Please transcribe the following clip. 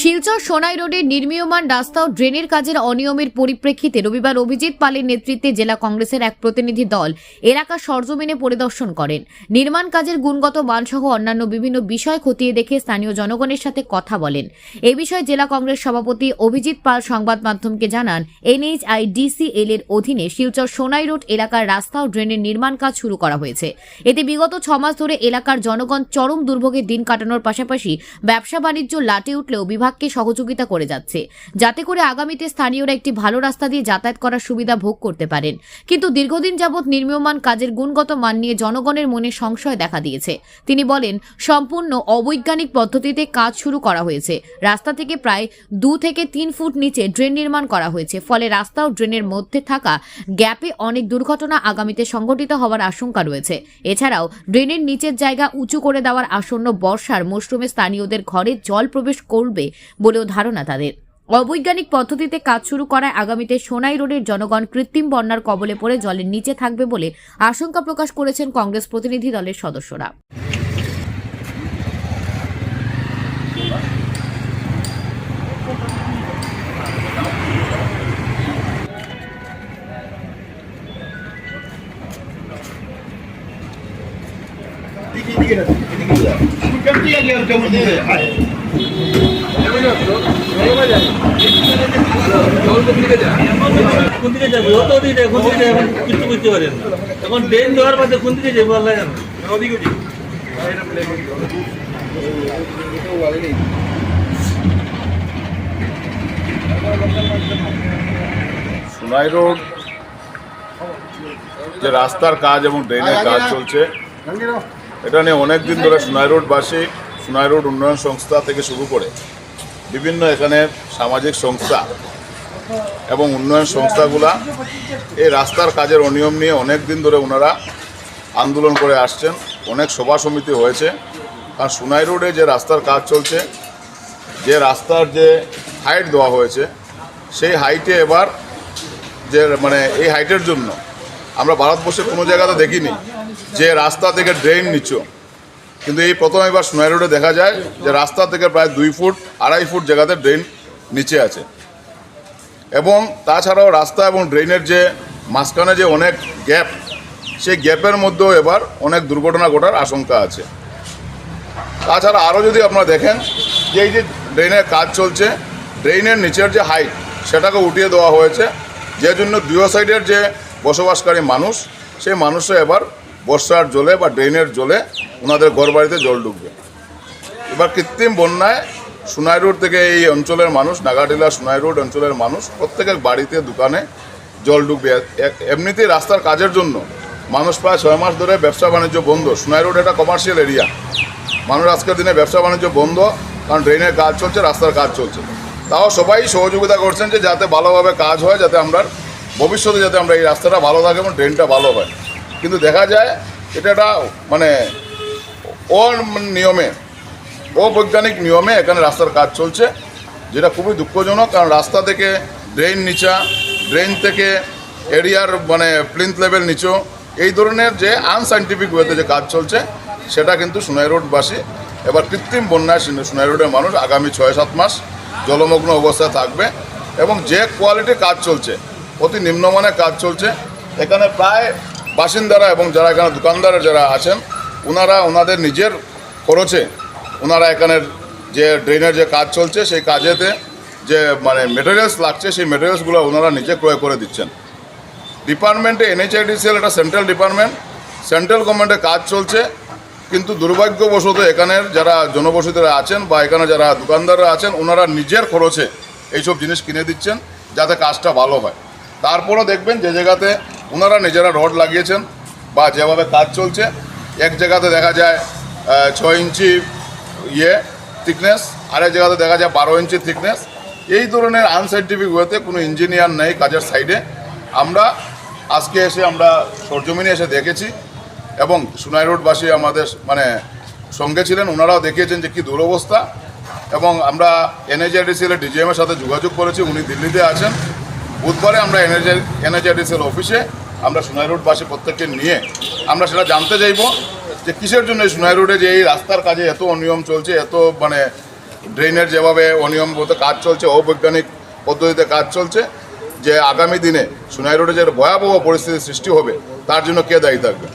শিলচর সোনাই রোডের নির্মীয়মান রাস্তা ও ড্রেনের কাজের অনিয়মের পরিপ্রেক্ষিতে রবিবার অভিজিৎ পালের নেতৃত্বে জেলা কংগ্রেসের এক প্রতিনিধি দল এলাকা সরজমিনে পরিদর্শন করেন। নির্মাণ কাজের গুণগত মানসহ অন্যান্য বিভিন্ন বিষয় খতিয়ে দেখে স্থানীয় জনগণের সাথে কথা বলেন। এ বিষয়ে জেলা কংগ্রেস সভাপতি অভিজিৎ পাল সংবাদ মাধ্যমকে জানান এনএইচআই ডিসিএল এর অধীনে শিলচর সোনাই রোড এলাকার রাস্তা ও ড্রেনের নির্মাণ কাজ শুরু করা হয়েছে। এতে বিগত ছমাস ধরে এলাকার জনগণ চরম দুর্ভোগের দিন কাটানোর পাশাপাশি ব্যবসা বাণিজ্য লাটে উঠলেও বিভাগকে সহযোগিতা করে যাচ্ছে। যাতে করে আগামীতে স্থানীয়রা একটি ভালো রাস্তা দিয়ে যাতায়াত করার সুবিধা ভোগ করতে পারেন। কিন্তু দীর্ঘদিন যাবৎ নির্মীয়মান কাজের গুণগত মান নিয়ে জনগণের মনে সংশয় দেখা দিয়েছে। তিনি বলেন, সম্পূর্ণ অবৈজ্ঞানিক পদ্ধতিতে কাজ শুরু করা হয়েছে। রাস্তা থেকে প্রায় দু থেকে তিন ফুট নিচে ড্রেন নির্মাণ করা হয়েছে। ফলে রাস্তা ও ড্রেনের মধ্যে থাকা গ্যাপে অনেক দুর্ঘটনা আগামীতে সংঘটিত হওয়ার আশঙ্কা রয়েছে। এছাড়াও, ড্রেনের নিচের জায়গা উঁচু করে দেওয়ার আসন্ন বর্ষার মরশুমে স্থানীয়দের ঘরে জল প্রবেশ করবে বলেও ধারণা তাদের। অবৈজ্ঞানিক পদ্ধতিতে কাজ শুরু করায় আগামীতে সোনাই রোডের জনগণ কৃত্রিম বন্যার কবলে পড়ে জলের নিচে থাকবে বলে আশঙ্কা প্রকাশ করেছেন কংগ্রেস প্রতিনিধি দলের সদস্যরা। কোন দিকে যাবে অত দিকে যায় কোন দিকে যায় এখন কিছু বুঝতে পারেন এখন ড্রেন দেওয়ার বাদে কোন দিকে যাব আল্লাহ জানে সোনাই রোড যে রাস্তার কাজ এবং ড্রেনের কাজ চলছে এটা নিয়ে অনেক দিন ধরে সোনাই রোডবাসী সোনাই রোড উন্নয়ন সংস্থা থেকে শুরু করে বিভিন্ন এখানে সামাজিক সংস্থা এবং উন্নয়ন সংস্থাগুলা এই রাস্তার কাজের অনিয়ম নিয়ে অনেক দিন ধরে ওনারা আন্দোলন করে আসছেন। অনেক সভা সমিতি হয়েছে। কারণ সোনাই রোডে যে রাস্তার কাজ চলছে, যে রাস্তার যে হাইট দেওয়া হয়েছে, সেই হাইটে এবার যে মানে এই হাইটের জন্য আমরা ভারতবর্ষে কোনো জায়গাতে দেখিনি। যে রাস্তা থেকে ড্রেন নিচু কিন্তু এই প্রথম এবার সোনাই রোডে দেখা যায় যে রাস্তা থেকে প্রায় দুই ফুট, আড়াই ফুট জায়গাতে ড্রেন নিচে আছে। এবং তাছাড়াও রাস্তা এবং ড্রেনের যে মাঝখানে যে অনেক গ্যাপ সেই গ্যাপের মধ্যেও এবার অনেক দুর্ঘটনা ঘটার আশঙ্কা আছে। তাছাড়া আরও যদি আপনারা দেখেন যে এই যে ড্রেনের কাজ চলছে ড্রেনের নিচের যে হাইট সেটাকে উঠিয়ে দেওয়া হয়েছে। যে জন্য দুই সাইডের যে বসবাসকারী মানুষ, সেই মানুষরা এবার বর্ষার জলে বা ড্রেনের জলে ওনাদের ঘরবাড়িতে জল ঢুকবে। এবার কৃত্রিম বন্যায় সোনাই রোড থেকে এই অঞ্চলের মানুষ নাগাটিলা সোনাই রোড অঞ্চলের মানুষ প্রত্যেকের বাড়িতে, দোকানে জল ঢুকবে। এমনিতেই রাস্তার কাজের জন্য মানুষ প্রায় ছয় মাস ধরে ব্যবসা বাণিজ্য বন্ধ। সোনাই রোড একটা কমার্শিয়াল এরিয়া মানুষ আজকের দিনে ব্যবসা বাণিজ্য বন্ধ, কারণ ড্রেনের কাজ চলছে, রাস্তার কাজ চলছে। তাও সবাই সহযোগিতা করছেন যে যাতে ভালোভাবে কাজ হয়, যাতে আমরা ভবিষ্যতে যাতে আমরা এই রাস্তাটা ভালো থাকে এবং ড্রেনটা ভালো হয়। কিন্তু দেখা যায়, এটা একটা মানে অনিয়মে অবৈজ্ঞানিক নিয়মে এখানে রাস্তার কাজ চলছে, যেটা খুবই দুঃখজনক, কারণ রাস্তা থেকে ড্রেন নিচা ড্রেন থেকে এরিয়ার মানে প্লিন্থ লেভেল নিচু, এই ধরনের যে আনসাইন্টিফিক ওয়েতে যে কাজ চলছে, সেটা কিন্তু সোনাই রোডবাসী এবার কৃত্রিম বন্যায় সিন- সোনাই রোডের মানুষ আগামী ছয় সাত মাস জলমগ্ন অবস্থায় থাকবে এবং যে কোয়ালিটি কাজ চলছে, অতি নিম্নমানের কাজ চলছে, এখানে প্রায় বাসিন্দারা এবং যারা এখানে দোকানদার যারা আছেন ওনারা ওনাদের নিজের খরচে ওনারা এখানের যে ড্রেনের যে কাজ চলছে, সেই কাজেতে যে মানে মেটেরিয়ালস লাগছে, সেই মেটেরিয়ালসগুলো ওনারা নিজে ক্রয় করে দিচ্ছেন। ডিপার্টমেন্টে এনএইচআইডিসিএল একটা সেন্ট্রাল ডিপার্টমেন্ট সেন্ট্রাল গভর্নমেন্টের কাজ চলছে, কিন্তু দুর্ভাগ্যবশত এখানের যারা জনবসতিরা আছেন বা এখানে যারা দোকানদাররা আছেন, ওনারা নিজের খরচে এইসব জিনিস কিনে দিচ্ছেন, যাতে কাজটা ভালো হয়। তারপরও দেখবেন যে জায়গাতে ওনারা নিজেরা রড লাগিয়েছেন বা যেভাবে কাজ চলছে এক জায়গাতে দেখা যায় ছয় ইঞ্চি ইয়ে থিকনেস আরেক জায়গাতে দেখা যায় বারো ইঞ্চি থিকনেস এই ধরনের আনসাইন্টিফিক ওয়েতে কোনো ইঞ্জিনিয়ার নেই কাজের সাইডে আমরা আজকে এসে আমরা সরজমিনে এসে দেখেছি এবং সুনাই রোডবাসী আমাদের মানে সঙ্গে ছিলেন, ওনারাও দেখিয়েছেন যে কী দুরবস্থা। এবং আমরা এনএইচআরডিসিএল ডিজিএমের সাথে যোগাযোগ করেছি, উনি দিল্লিতে আছেন। বুধবারে আমরা এনএচআই এনএইচআরডিসিএল অফিসে আমরা সোনাই রোডবাসী প্রত্যেককে নিয়ে আমরা সেটা জানতে চাইব যে কিসের জন্য সোনাই রোডে যে এই রাস্তার কাজে এত অনিয়ম চলছে, এত মানে ড্রেনের যেভাবে অনিয়ম বলতে কাজ চলছে, অবৈজ্ঞানিক পদ্ধতিতে কাজ চলছে, যে আগামী দিনে সোনাই রোডে যে ভয়াবহ পরিস্থিতির সৃষ্টি হবে, তার জন্য কে দায়ী থাকবে?